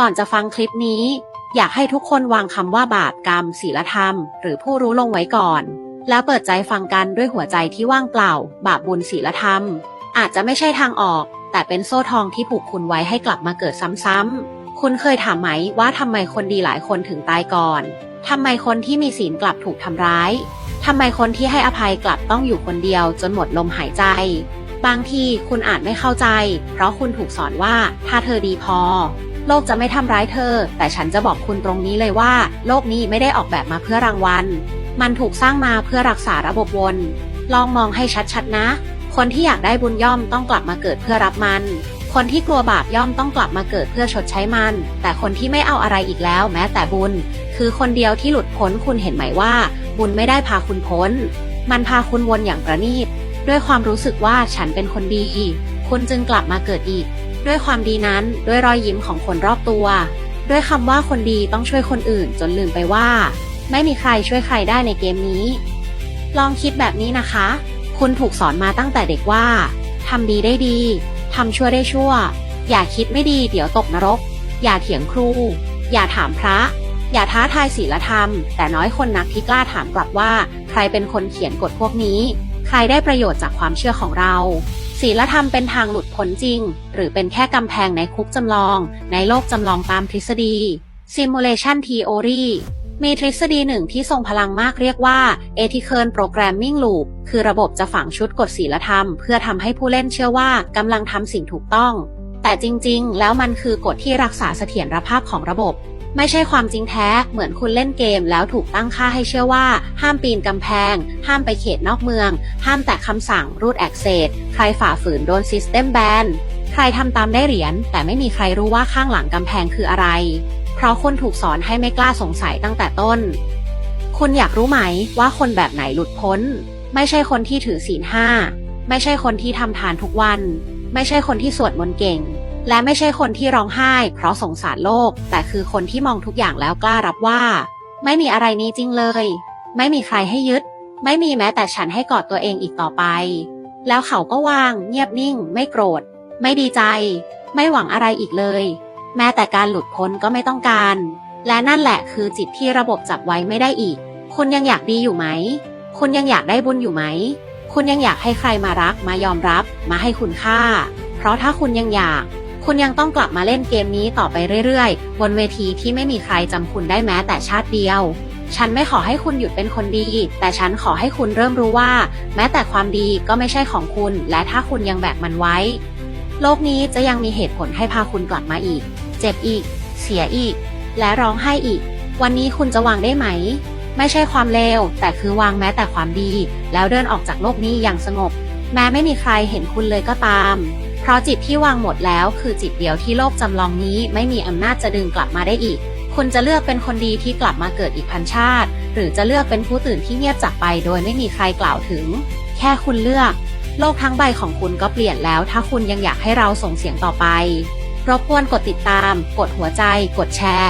ก่อนจะฟังคลิปนี้ อยากให้ทุกคนวางคำว่าบาปกรรมศีลธรรม หรือผู้รู้ลงไว้ก่อน แล้วเปิดใจฟังกันด้วยหัวใจที่ว่างเปล่า บาปบุญศีลธรรม อาจจะไม่ใช่ทางออก แต่เป็นโซ่ทองที่ผูกคุณไว้ให้กลับมาเกิดซ้ำๆคุณเคยถามไหมว่าทำไมคนดีหลายคนถึงตายก่อนทำไมคนที่มีศีลกลับถูกทำร้ายทำไมคนที่ให้อภัยกลับต้องอยู่คนเดียวจนหมดลมหายใจ บางทีคุณอาจไม่เข้าใจ เพราะคุณถูกสอนว่าถ้าเธอดีพอ โลกจะไม่ทำร้ายเธอ แต่ฉันจะบอกคุณตรงนี้เลยว่า โลกนี้ไม่ได้ออกแบบมาเพื่อรางวัล มันถูกสร้างมาเพื่อรักษาระบบวน ลองมองให้ชัดๆนะ คนที่อยากได้บุญย่อมต้องกลับมาเกิดเพื่อรับมัน คนที่กลัวบาปย่อมต้องกลับมาเกิดเพื่อชดใช้มัน แต่คนที่ไม่เอาอะไรอีกแล้ว แม้แต่บุญ คือคนเดียวที่หลุดพ้นคุณเห็นไหมว่า บุญไม่ได้พาคุณพ้น มันพาคุณวนอย่างประณีตด้วยความรู้สึกว่าฉันเป็นคนดี คุณจึงกลับมาเกิดอีก ด้วยความดีนั้นด้วยรอยยิ้มของคนรอบตัว ด้วยคำว่าคนดีต้องช่วยคนอื่นจนลืมไปว่า ไม่มีใครช่วยใครได้ในเกมนี้ ลองคิดแบบนี้นะคะ คุณถูกสอนมาตั้งแต่เด็กว่าทำดีได้ดีทำชั่วได้ชั่ว อย่าคิดไม่ดีเดี๋ยวตกนรก อย่าเถียงครู อย่าถามพระ อย่าท้าทายศีลธรรม แต่น้อยคนนักที่กล้าถามกลับว่า ใครเป็นคนเขียนกฎพวกนี้ ใครได้ประโยชน์จากความเชื่อของเรา ศีลธรรมเป็นทางหลุดพ้นจริง หรือเป็นแค่กำแพงในคุกจำลอง ในโลกจำลองตามทฤษฎี Simulation Theory มีทฤษฎีหนึ่งที่ทรงพลังมากเรียกว่า Ethical Programming Loop คือระบบจะฝังชุดกฎศีลธรรม เพื่อทำให้ผู้เล่นเชื่อว่ากำลังทำสิ่งถูกต้อง แต่จริงๆ แล้วมันคือกฎที่รักษาเสถียรภาพของระบบ ไม่ใช่ความจริงแท้เหมือนคุณเล่นเกมแล้วถูกตั้งค่าให้เชื่อว่า ห้ามปีนกำแพง ห้ามไปเขตนอกเมือง ห้ามแตะคำสั่งรูดแอคเซสใครฝ่าฝืนโดน System Ban ใครทำตามได้เหรียญแต่ไม่มีใครรู้ว่าข้างหลังกำแพงคืออะไร เพราะคนถูกสอนให้ไม่กล้าสงสัยตั้งแต่ต้น คุณอยากรู้ไหมว่าคนแบบไหนหลุดพ้น ไม่ใช่คนที่ถือศีลห้า ไม่ใช่คนที่ทำทานทุกวัน ไม่ใช่คนที่สวดมนต์เก่ง และไม่ใช่คนที่ร้องไห้ เพราะสงสารโลก แต่คือคนที่มองทุกอย่างแล้วกล้ารับว่า ไม่มีอะไรนี้จริงเลย ไม่มีใครให้ยึด ไม่มีแม้แต่ฉันให้กอดตัวเองอีกต่อไป แล้วเขาก็วาง เงียบนิ่ง ไม่โกรธ ไม่ดีใจ ไม่หวังอะไรอีกเลย แม้แต่การหลุดพ้นก็ไม่ต้องการ และนั่นแหละคือจิตที่ระบบจับไว้ไม่ได้อีก คุณยังอยากดีอยู่ไหม คุณยังอยากได้บุญอยู่ไหม คุณยังอยากให้ใครมารัก มายอมรับ มาให้คุณค่า เพราะถ้าคุณยังอยาก คุณยังต้องกลับมาเล่นเกมนี้ต่อไปเรื่อยๆ บนเวทีที่ไม่มีใครจำคุณได้แม้แต่ชาติเดียว ฉันไม่ขอให้คุณหยุดเป็นคนดี แต่ฉันขอให้คุณเริ่มรู้ว่า แม้แต่ความดีก็ไม่ใช่ของคุณ และถ้าคุณยังแบกมันไว้ โลกนี้จะยังมีเหตุผลให้พาคุณกลับมาอีก เจ็บอีก เสียอีก และร้องไห้อีก วันนี้คุณจะวางได้ไหม ไม่ใช่ความเลวแต่คือวางแม้แต่ความดี แล้วเดินออกจากโลกนี้อย่างสงบ แม้ไม่มีใครเห็นคุณเลยก็ตาม เพราะจิตที่วางหมดแล้วคือจิตเดียวที่โลกจำลองนี้ไม่มีอำนาจจะดึงกลับมาได้อีก คุณจะเลือกเป็นคนดีที่กลับมาเกิดอีกพันชาติ หรือจะเลือกเป็นผู้ตื่นที่เงียบจากไปโดยไม่มีใครกล่าวถึง แค่คุณเลือก โลกทั้งใบของคุณก็เปลี่ยนแล้ว ถ้าคุณยังอยากให้เราส่งเสียงต่อไปรบกวนกดติดตาม กดหัวใจ กดแชร์